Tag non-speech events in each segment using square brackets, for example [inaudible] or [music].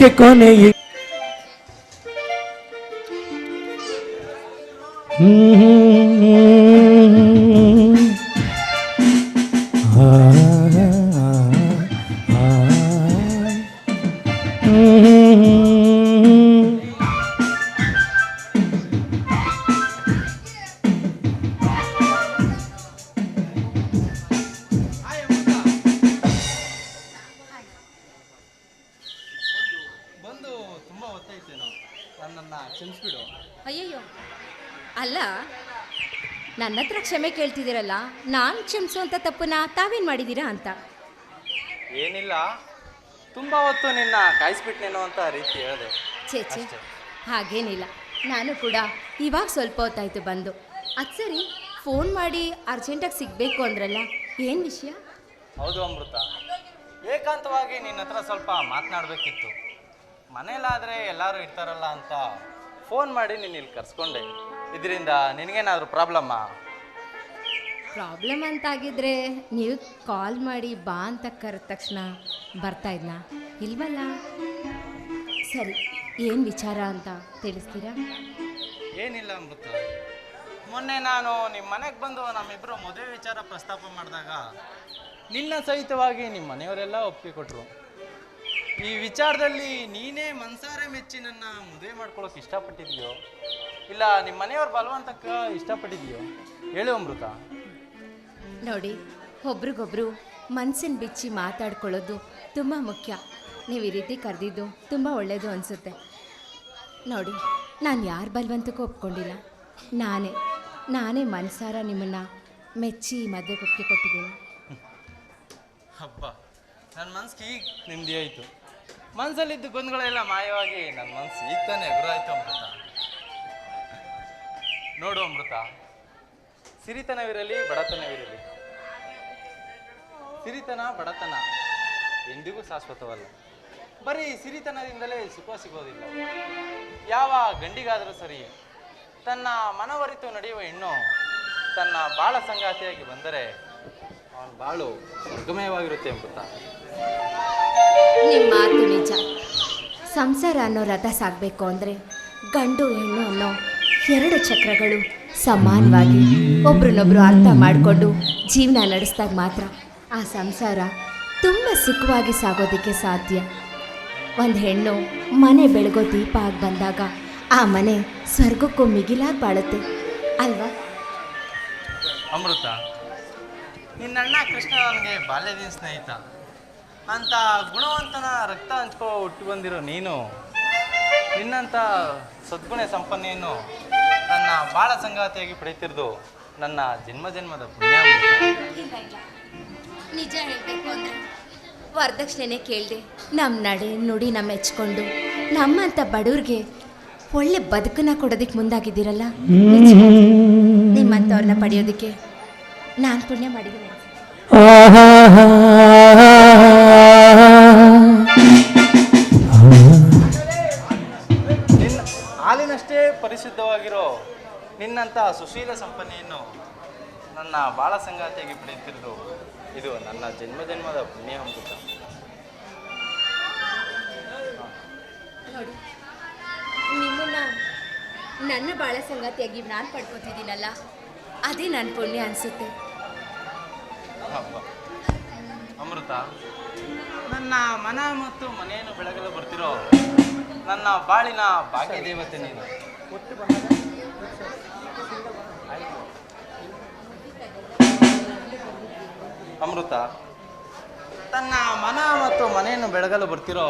ಇದಕ್ಕೆ ಕೊನೆ ಇ- ಹ್ಮ್. ಕ್ಷಮಿಸ್ಬಿಡು. ಅಯ್ಯಯ್ಯೋ. ಅಲ್ಲ ನನ್ನ ಹತ್ರ ಕ್ಷಮೆ ಕೇಳ್ತಿದ್ದೀರಲ್ಲ ನಾನು ಕ್ಷಮಿಸುವಂಥ ತಪ್ಪನ್ನ ತಾವೇನು ಮಾಡಿದ್ದೀರಾ ಅಂತ? ಏನಿಲ್ಲ ತುಂಬ ಹೊತ್ತು ನಿನ್ನ ಕಾಯಿಸ್ಬಿಟ್ನೇನೋ ಅಂತ ರೀತಿ ಹೇಳಿದೆ. ಛೇ ಛೇ. ಹಾಗೇನಿಲ್ಲ. ನಾನು ಕೂಡ ಇವಾಗ ಸ್ವಲ್ಪ ಹೊತ್ತಾಯ್ತು ಬಂದು. ಅದು ಸರಿ ಫೋನ್ ಮಾಡಿ ಅರ್ಜೆಂಟಾಗಿ ಸಿಗಬೇಕು ಅಂದ್ರಲ್ಲ ಏನು ವಿಷಯ? ಹೌದು ಅಮೃತ. ಏಕಾಂತವಾಗಿ ನಿನ್ನ ಹತ್ರ ಸ್ವಲ್ಪ ಮಾತನಾಡಬೇಕಿತ್ತು. ಮನೇಲಾದರೆ ಎಲ್ಲರೂ ಇರ್ತಾರಲ್ಲ ಅಂತ ಫೋನ್ ಮಾಡಿ ನೀನು ಇಲ್ಲಿ ಕರ್ಸ್ಕೊಂಡೆ. ಇದರಿಂದ ನಿನಗೇನಾದರೂ ಪ್ರಾಬ್ಲಮ್ಮಾ? ಪ್ರಾಬ್ಲಮ್ ಅಂತಾಗಿದ್ರೆ ನೀವು ಕಾಲ್ ಮಾಡಿ ಬಾ ಅಂತ ಕರೆದ ತಕ್ಷಣ ಬರ್ತಾ ಇದ್ನಾ? ಇಲ್ವಲ್ಲ? ಸರಿ ಏನು ವಿಚಾರ ಅಂತ ತಿಳಿಸ್ತೀರಾ? ಏನಿಲ್ಲ ಅಮೃತ. ಮೊನ್ನೆ ನಾನು ನಿಮ್ಮ ಮನೆಗೆ ಬಂದು ನಮ್ಮಿಬ್ಬರು ಮದುವೆ ವಿಚಾರ ಪ್ರಸ್ತಾಪ ಮಾಡಿದಾಗ ನಿನ್ನ ಸಹಿತವಾಗಿ ನಿಮ್ಮ ಮನೆಯವರೆಲ್ಲ ಒಪ್ಪಿಗೆ ಕೊಟ್ಟರು ಈ ವಿಚಾರದಲ್ಲಿ ನೀನೇ ಮನ್ಸಾರೆ ಮೆಚ್ಚಿ ನನ್ನ ಮದುವೆ ಮಾಡ್ಕೊಳಕ್ ಇಷ್ಟಪಟ್ಟಿದ್ಯೋ? ಇಲ್ಲ ನಿಮ್ಮ ಮನೆಯವ್ರ ಬಲವಂತಕ್ಕ ಇಷ್ಟಪಟ್ಟಿದ್ಯೋ? ಹೇಳು ಅಮೃತ. ನೋಡಿ ಒಬ್ರಿಗೊಬ್ರು ಮನ್ಸಿನ ಬಿಚ್ಚಿ ಮಾತಾಡ್ಕೊಳ್ಳೋದು ತುಂಬ ಮುಖ್ಯ. ನೀವು ಈ ರೀತಿ ಕರೆದಿದ್ದು ತುಂಬ ಒಳ್ಳೆಯದು ಅನಿಸುತ್ತೆ. ನೋಡಿ ನಾನು ಯಾರು ಬಲವಂತಕ್ಕೂ ಒಪ್ಕೊಂಡಿಲ್ಲ. ನಾನೇ ನಾನೇ ಮನ್ಸಾರ ನಿಮ್ಮನ್ನು ಮೆಚ್ಚಿ ಮದುವೆ ಒಪ್ಪಿಗೆ ಕೊಟ್ಟಿದ್ದೀನಿ. ಹಬ್ಬ. ನನ್ನ ಮನ್ಸಿಗೆ ಈಗ ನೆಮ್ಮದಿ ಆಯಿತು. ಮನಸ್ಸಲ್ಲಿದ್ದ ಗೊಂದಗಳೆಲ್ಲ ಮಾಯವಾಗಿ ನನ್ನ ಮನಸ್ಸು ಈಗ ತಾನೇ ಎದುರಾಯ್ತು ಅಮೃತ. ನೋಡು ಅಮೃತ, ಸಿರಿತನವಿರಲಿ, ಬಡತನವಿರಲಿ. ಸಿರಿತನ, ಬಡತನ ಎಂದಿಗೂ ಶಾಶ್ವತವಲ್ಲ. ಬರೀ ಸಿರಿತನದಿಂದಲೇ ಸುಖ ಸಿಗೋದಿಲ್ಲ. ಯಾವ ಗಂಡಿಗಾದರೂ ಸರಿ ತನ್ನ ಮನವರಿತು ನಡೆಯುವ ಹೆಣ್ಣು ತನ್ನ ಬಾಳ ಸಂಗಾತಿಯಾಗಿ ಬಂದರೆ ಅವನ ಬಾಳು ಸ್ವರ್ಗಮಯವಾಗಿರುತ್ತೆ ನಿಮ್ಮ ಮಾತು ನಿಜ. ಸಂಸಾರ ಅನ್ನೋ ರಥ ಸಾಗಬೇಕು ಅಂದರೆ ಗಂಡು ಹೆಣ್ಣು ಅನ್ನೋ ಎರಡು ಚಕ್ರಗಳು ಸಮಾನವಾಗಿ ಒಬ್ರನ್ನೊಬ್ರು ಅರ್ಥ ಮಾಡಿಕೊಂಡು ಜೀವನ ನಡೆಸಿದಾಗ ಮಾತ್ರ ಆ ಸಂಸಾರ ತುಂಬ ಸುಖವಾಗಿ ಸಾಗೋದಕ್ಕೆ ಸಾಧ್ಯ. ಒಂದು ಹೆಣ್ಣು ಮನೆ ಬೆಳಗೋ ದೀಪ ಆಗಿ ಬಂದಾಗ ಆ ಮನೆ ಸ್ವರ್ಗಕ್ಕೂ ಮಿಗಿಲಾಗಿ ಬಾಳುತ್ತೆ. ಅಲ್ವಾ? ಅಮೃತ ನಿನ್ನಣ್ಣ ಕೃಷ್ಣ ನನಗೆ ಬಾಲ್ಯದಿನ ಸ್ನೇಹಿತ. ಅಂತ ಗುಣವಂತನ ರಕ್ತ ಹಂಚ್ಕೋ ಹುಟ್ಟಿ ಬಂದಿರೋ ನೀನು. ನಿನ್ನಂಥ ಸದ್ಗುಣ ಸಂಪನ್ನೆಯನ್ನು ನನ್ನ ಬಾಳ ಸಂಗಾತಿಯಾಗಿ ಪಡೆಯುತ್ತಿರೋದು ನನ್ನ ಜನ್ಮ ಜನ್ಮದ ಪುಣ್ಯ. ನಿಜ ಹೇಳಬೇಕು ಅಂದರೆ ವರದಕ್ಷಿಣೆ ಕೇಳಿದೆ. ನಮ್ಮ ನಡೆ ನುಡಿ ನಮ್ಮ ಹೆಚ್ಕೊಂಡು ನಮ್ಮಂಥ ಬಡವ್ರಿಗೆ ಒಳ್ಳೆ ಬದುಕನ್ನ ಕೊಡೋದಕ್ಕೆ ಮುಂದಾಗಿದ್ದೀರಲ್ಲ? ನಿಮ್ಮಂಥವ್ರನ್ನ ಪಡೆಯೋದಕ್ಕೆ ನಾನು ಪುಣ್ಯ ಮಾಡಿದ್ದೀನಿ. ನಿನ್ನ ಹಾಲಿನಷ್ಟೇ ಪರಿಶುದ್ಧವಾಗಿರೋ ನಿನ್ನಂಥ ಸುಶೀಲ ಸಂಪನ್ನೆಯನ್ನು ನನ್ನ ಬಾಳ ಸಂಗಾತಿಯಾಗಿ ಪಡೆಯುತ್ತಿರೋದು ಇದು ನನ್ನ ಜನ್ಮ ಜನ್ಮದ ಪುಣ್ಯ ಅಮೃತ. ನಿಮ್ಮನ್ನ ನನ್ನ ಬಾಳ ಸಂಗಾತಿಯಾಗಿ ನಾನು ಪಡ್ಕೋತಿದ್ದೀನಲ್ಲ ಅದೇ ನನ್ನ ಪುಣ್ಯ ಅನಿಸುತ್ತೆ. ಹಬ್ಬ. ಅಮೃತ, ನನ್ನ ಮನ ಮತ್ತು ಮನೆಯನ್ನು ಬೆಳಗಲು ಬರ್ತಿರೋ ನನ್ನ ಬಾಳಿನ ಭಾಗ್ಯ ದೇವತೆ ನೀನು ಅಮೃತ, ತನ್ನ ಮನ ಮತ್ತು ಮನೆಯನ್ನು ಬೆಳಗಲು ಬರ್ತಿರೋ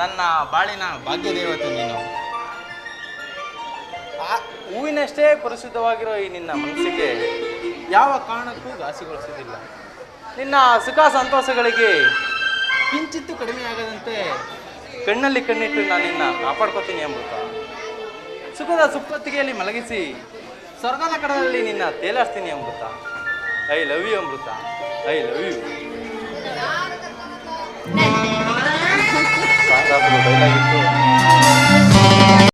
ನನ್ನ ಬಾಳಿನ ಭಾಗ್ಯ ದೇವತೆ ನೀನು ಹೂವಿನಷ್ಟೇ ಪರಿಶುದ್ಧವಾಗಿರೋ ಈ ನಿನ್ನ ಮನಸ್ಸಿಗೆ ಯಾವ ಕಾರಣಕ್ಕೂ ಘಾಸಿಗೊಳಿಸುವುದಿಲ್ಲ. ನಿನ್ನ ಸುಖ ಸಂತೋಷಗಳಿಗೆ ಕಿಂಚಿತ್ತು ಕಡಿಮೆಯಾಗದಂತೆ ಕಣ್ಣಲ್ಲಿ ಕಣ್ಣಿಟ್ಟು ನಾನು ನಿನ್ನ ಕಾಪಾಡ್ಕೋತೀನಿ ಅಮೃತ ಸುಖದ ಸುಪ್ಪತ್ತಿಗೆಯಲ್ಲಿ ಮಲಗಿಸಿ ಸ್ವರ್ಗದ ಕಡಲಲ್ಲಿ ನಿನ್ನ ತೇಲಾಡ್ತೀನಿ Amrutha I love you Amrutha I love you. [laughs]